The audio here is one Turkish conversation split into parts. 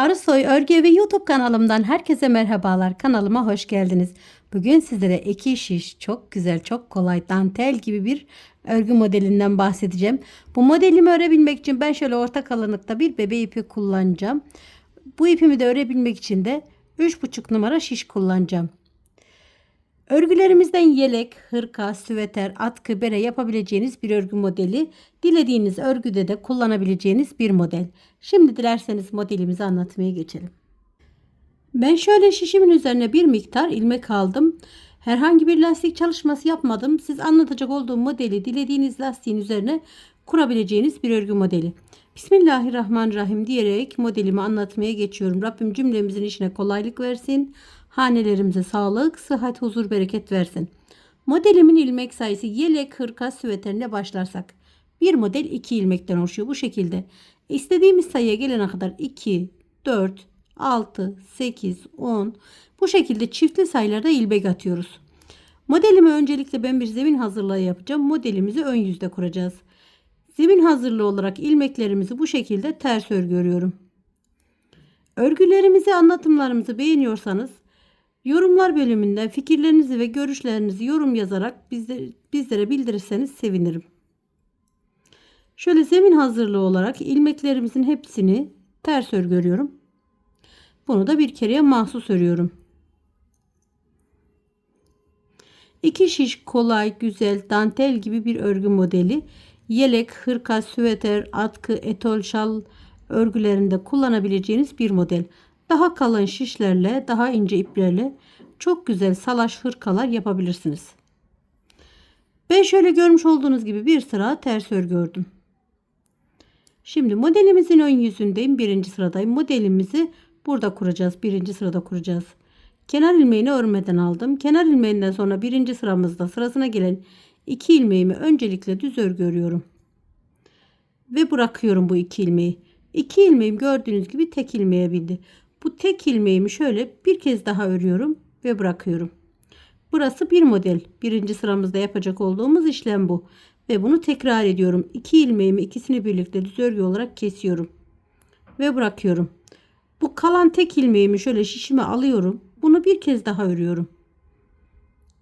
Arısoy Örgü ve YouTube kanalımdan herkese merhabalar. Kanalıma hoş geldiniz. Bugün sizlere iki şiş çok güzel, çok kolay dantel gibi bir örgü modelinden bahsedeceğim. Bu modelimi örebilmek için ben şöyle orta kalınlıkta bir bebe ipi kullanacağım. Bu ipimi de örebilmek için de 3,5 numara şiş kullanacağım. Örgülerimizden yelek, hırka, süveter, atkı, bere yapabileceğiniz bir örgü modeli. Dilediğiniz örgüde de kullanabileceğiniz bir model. Şimdi dilerseniz modelimizi anlatmaya geçelim. Ben şöyle şişimin üzerine bir miktar ilmek aldım. Herhangi bir lastik çalışması yapmadım. Siz anlatacak olduğum modeli dilediğiniz lastiğin üzerine kurabileceğiniz bir örgü modeli. Bismillahirrahmanirrahim diyerek modelimi anlatmaya geçiyorum. Rabbim cümlemizin işine kolaylık versin. Hanelerimize sağlık, sıhhat, huzur, bereket versin. Modelimin ilmek sayısı yelek, hırka, süveterine başlarsak. Bir model 2 ilmekten oluşuyor bu şekilde. İstediğimiz sayıya gelene kadar 2, 4, 6, 8, 10 bu şekilde çiftli sayılarda ilmek atıyoruz. Modelimi öncelikle ben bir zemin hazırlığı yapacağım. Modelimizi ön yüzde kuracağız. Zemin hazırlığı olarak ilmeklerimizi bu şekilde ters örgü örüyorum. Örgülerimizi, anlatımlarımızı beğeniyorsanız yorumlar bölümünden fikirlerinizi ve görüşlerinizi yorum yazarak bizlere, bizlere bildirirseniz sevinirim. Şöyle zemin hazırlığı olarak ilmeklerimizin hepsini ters örgü örüyorum. Bunu da bir kereye mahsus örüyorum. İki şiş kolay, güzel, dantel gibi bir örgü modeli. Yelek, hırka, süveter, atkı, etol, şal örgülerinde kullanabileceğiniz bir model. Daha kalın şişlerle, daha ince iplerle çok güzel salaş hırkalar yapabilirsiniz. Ben şöyle görmüş olduğunuz gibi bir sıra ters örgü ördüm. Şimdi modelimizin ön yüzündeyim. Birinci sıradayım. Modelimizi burada kuracağız. Birinci sırada kuracağız. Kenar ilmeğini örmeden aldım. Kenar ilmeğinden sonra birinci sıramızda sırasına gelen iki ilmeğimi öncelikle düz örgü örüyorum. Ve bırakıyorum bu iki ilmeği. İki ilmeğim gördüğünüz gibi tek ilmeğe bindi. Bu tek ilmeğimi şöyle bir kez daha örüyorum ve bırakıyorum. Burası bir model. Birinci sıramızda yapacak olduğumuz işlem bu. Ve bunu tekrar ediyorum. İki ilmeğimi ikisini birlikte düz örgü olarak kesiyorum. Ve bırakıyorum. Bu kalan tek ilmeğimi şöyle şişime alıyorum. Bunu bir kez daha örüyorum.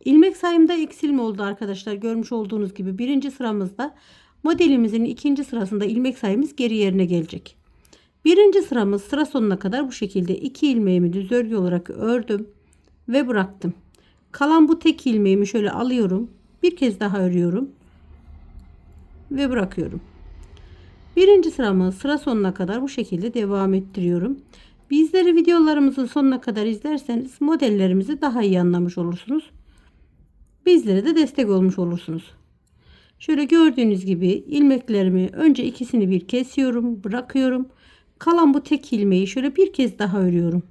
İlmek sayımda eksilme oldu arkadaşlar. Görmüş olduğunuz gibi birinci sıramızda modelimizin ikinci sırasında ilmek sayımız geri yerine gelecek. Birinci sıramız sıra sonuna kadar bu şekilde iki ilmeğimi düz örgü olarak ördüm ve bıraktım. Kalan bu tek ilmeğimi şöyle alıyorum. Bir kez daha örüyorum ve bırakıyorum. Birinci sıramı sıra sonuna kadar bu şekilde devam ettiriyorum. Bizleri videolarımızın sonuna kadar izlerseniz modellerimizi daha iyi anlamış olursunuz. Bizlere de destek olmuş olursunuz. Şöyle gördüğünüz gibi ilmeklerimi önce ikisini bir kesiyorum, bırakıyorum. Kalan bu tek ilmeği şöyle bir kez daha örüyorum.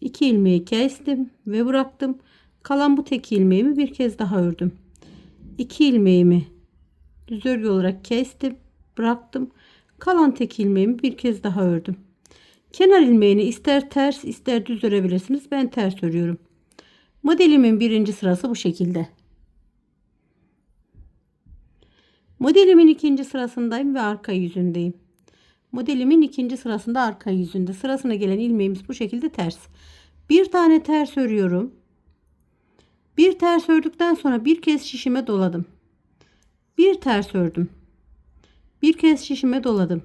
İki ilmeği kestim ve bıraktım. Kalan bu tek ilmeğimi bir kez daha ördüm. İki ilmeğimi düz örgü olarak kestim, bıraktım. Kalan tek ilmeğimi bir kez daha ördüm. Kenar ilmeğini ister ters ister düz örebilirsiniz. Ben ters örüyorum. Modelimin birinci sırası bu şekilde. Modelimin ikinci sırasındayım ve arka yüzündeyim. Modelimin ikinci sırasında arka yüzünde. Sırasına gelen ilmeğimiz bu şekilde ters. Bir tane ters örüyorum. Bir ters ördükten sonra bir kez şişime doladım. Bir ters ördüm. Bir kez şişime doladım.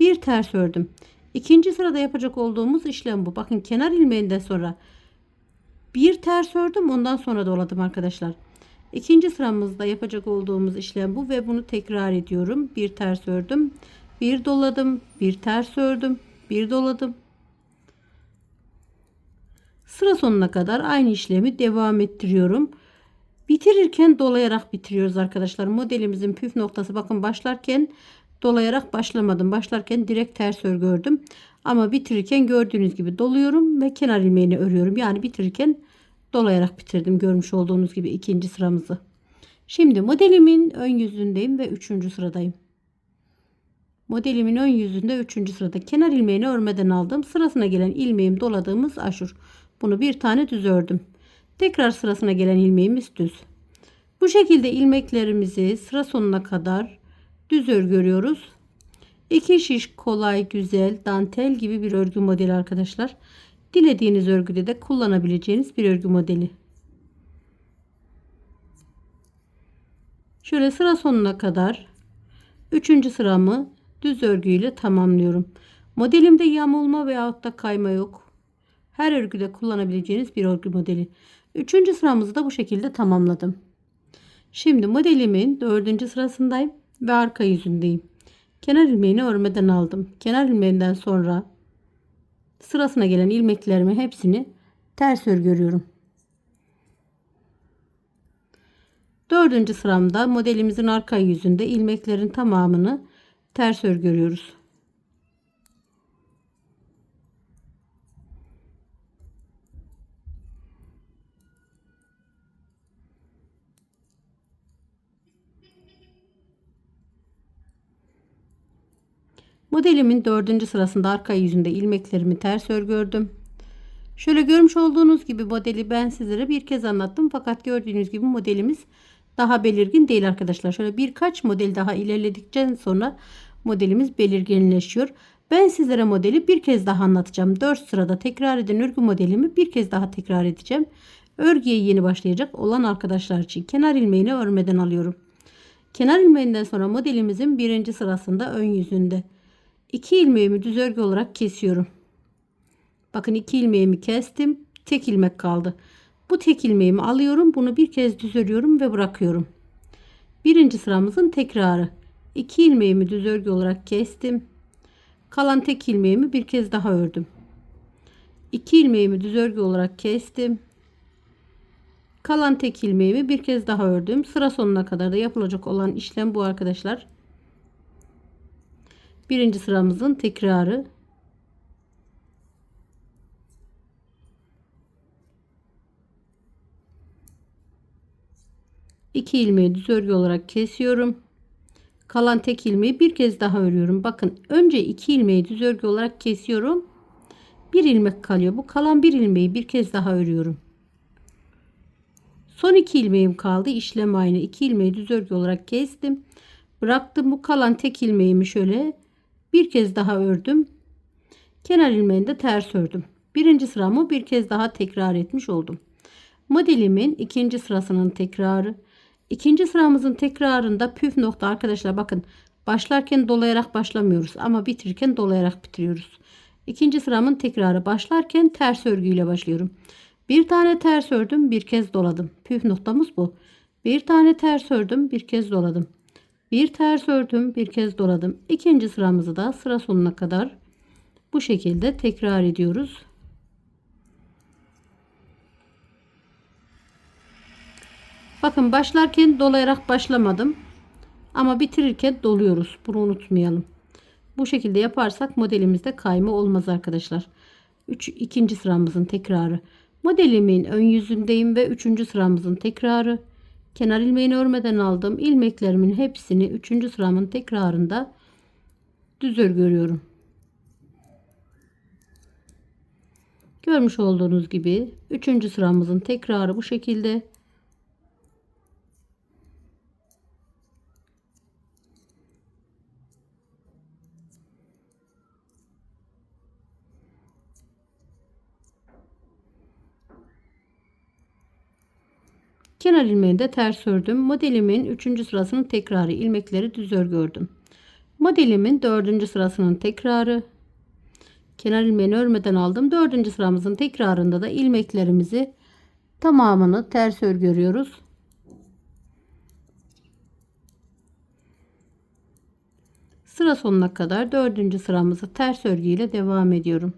Bir ters ördüm. İkinci sırada yapacak olduğumuz işlem bu. Bakın kenar ilmeğinden sonra bir ters ördüm ondan sonra doladım arkadaşlar. İkinci sıramızda yapacak olduğumuz işlem bu ve bunu tekrar ediyorum. Bir ters ördüm. Bir doladım. Bir ters ördüm. Bir doladım. Sıra sonuna kadar aynı işlemi devam ettiriyorum. Bitirirken dolayarak bitiriyoruz arkadaşlar. Modelimizin püf noktası bakın başlarken dolayarak başlamadım. Başlarken direkt ters örgü ördüm. Ama bitirirken gördüğünüz gibi doluyorum ve kenar ilmeğini örüyorum. Yani bitirirken dolayarak bitirdim. Görmüş olduğunuz gibi ikinci sıramızı. Şimdi modelimin ön yüzündeyim ve üçüncü sıradayım. Modelimin ön yüzünde üçüncü sırada kenar ilmeğini örmeden aldım. Sırasına gelen ilmeğim doladığımız aşur. Bunu bir tane düz ördüm. Tekrar sırasına gelen ilmeğimiz düz. Bu şekilde ilmeklerimizi sıra sonuna kadar düz örgü. İki şiş kolay, güzel, dantel gibi bir örgü modeli arkadaşlar. Dilediğiniz örgüde de kullanabileceğiniz bir örgü modeli. Şöyle sıra sonuna kadar 3. sıramı düz örgüyle tamamlıyorum. Modelimde yamulma veyahut da kayma yok. Her örgüde kullanabileceğiniz bir örgü modeli. 3. sıramızı da bu şekilde tamamladım. Şimdi modelimin 4. sırasındayım ve arka yüzündeyim. Kenar ilmeğini örmeden aldım. Kenar ilmeğinden sonra sırasına gelen ilmeklerimi hepsini ters örgü. Dördüncü sıramda modelimizin arka yüzünde ilmeklerin tamamını ters örgü Modelimin dördüncü sırasında arka yüzünde ilmeklerimi ters örgü ördüm. Şöyle görmüş olduğunuz gibi modeli ben sizlere bir kez anlattım. Fakat gördüğünüz gibi modelimiz daha belirgin değil arkadaşlar. Şöyle birkaç model daha ilerledikten sonra modelimiz belirginleşiyor. Ben sizlere modeli bir kez daha anlatacağım. 4 sırada tekrar eden örgü modelimi bir kez daha tekrar edeceğim. Örgüye yeni başlayacak olan arkadaşlar için kenar ilmeğini örmeden alıyorum. Kenar ilmeğinden sonra modelimizin birinci sırasında ön yüzünde 2 ilmeğimi düz örgü olarak kesiyorum. Bakın 2 ilmeğimi kestim. Tek ilmek kaldı. Bu tek ilmeğimi alıyorum. Bunu bir kez düz örüyorum ve bırakıyorum. Birinci sıramızın tekrarı. 2 ilmeğimi düz örgü olarak kestim. Kalan tek ilmeğimi bir kez daha ördüm. 2 ilmeğimi düz örgü olarak kestim. Kalan tek ilmeğimi bir kez daha ördüm. Sıra sonuna kadar da yapılacak olan işlem bu arkadaşlar. Birinci sıramızın tekrarı. İki ilmeği düz örgü olarak kesiyorum. Kalan tek ilmeği bir kez daha örüyorum. Bakın önce iki ilmeği düz örgü olarak kesiyorum. Bir ilmek kalıyor. Bu kalan bir ilmeği bir kez daha örüyorum. Son iki ilmeğim kaldı. İşlem aynı. İki ilmeği düz örgü olarak kestim. Bıraktım bu kalan tek ilmeğimi şöyle bir kez daha ördüm. Kenar ilmeğini de ters ördüm. Birinci sıramı bir kez daha tekrar etmiş oldum. Modelimin ikinci sırasının tekrarı. İkinci sıramızın tekrarında püf nokta arkadaşlar bakın başlarken dolayarak başlamıyoruz ama bitirirken dolayarak bitiriyoruz. İkinci sıramın tekrarı başlarken ters örgüyle başlıyorum. Bir tane ters ördüm bir kez doladım. Püf noktamız bu. Bir tane ters ördüm bir kez doladım. Bir ters ördüm bir kez doladım. İkinci sıramızı da sıra sonuna kadar bu şekilde tekrar ediyoruz. Bakın başlarken dolayarak başlamadım. Ama bitirirken doluyoruz. Bunu unutmayalım. Bu şekilde yaparsak modelimizde kayma olmaz arkadaşlar. 3 ikinci sıramızın tekrarı. Modelimin ön yüzündeyim ve üçüncü sıramızın tekrarı. Kenar ilmeğini örmeden aldım. İlmeklerimin hepsini üçüncü sıramın tekrarında düz örgü. Görmüş olduğunuz gibi üçüncü sıramızın tekrarı bu şekilde. Kenar ilmeğini de ters ördüm. Modelimin 3. sırasının tekrarı ilmekleri düz örgü ördüm. Modelimin 4. sırasının tekrarı kenar ilmeğini örmeden aldım. 4. sıramızın tekrarında da ilmeklerimizi tamamını ters örgü örüyoruz. Sıra sonuna kadar 4. sıramızı ters örgü ile devam ediyorum.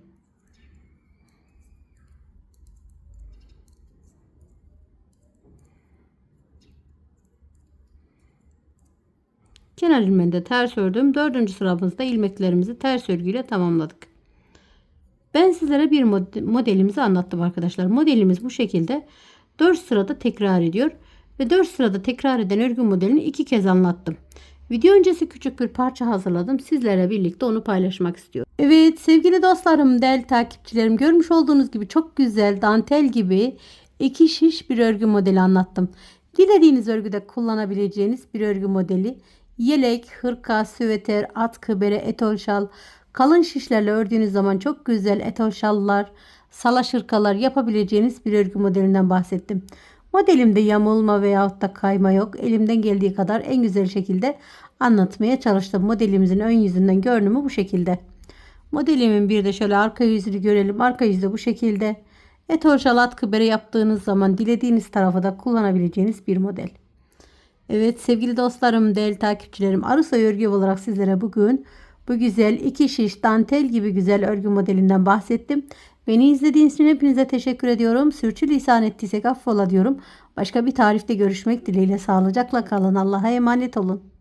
Kenar ilmeğini de ters ördüm. Dördüncü sıramızda ilmeklerimizi ters örgüyle tamamladık. Ben sizlere bir modelimizi anlattım arkadaşlar. Modelimiz bu şekilde 4 sırada tekrar ediyor. Ve 4 sırada tekrar eden örgü modelini iki kez anlattım. Video öncesi küçük bir parça hazırladım. Sizlerle birlikte onu paylaşmak istiyorum. Evet sevgili dostlarım, değerli takipçilerim görmüş olduğunuz gibi çok güzel dantel gibi iki şiş bir örgü modeli anlattım. Dilediğiniz örgüde kullanabileceğiniz bir örgü modeli. Yelek, hırka, süveter, atkı, bere, etol şal, kalın şişlerle ördüğünüz zaman çok güzel etol şallar, salaş hırkalar yapabileceğiniz bir örgü modelinden bahsettim. Modelimde yamulma veyahut da kayma yok. Elimden geldiği kadar en güzel şekilde anlatmaya çalıştım. Modelimizin ön yüzünden görünümü bu şekilde. Modelimin bir de şöyle arka yüzünü görelim. Arka yüzü bu şekilde. Etol şal atkı bere yaptığınız zaman dilediğiniz tarafa da kullanabileceğiniz bir model. Evet sevgili dostlarım, değerli takipçilerim. Arısoy örgü olarak sizlere bugün bu güzel iki şiş dantel gibi güzel örgü modelinden bahsettim. Beni izlediğiniz için hepinize teşekkür ediyorum. Sürçülisan ettiysek affola diyorum. Başka bir tarifte görüşmek dileğiyle sağlıcakla kalın. Allah'a emanet olun.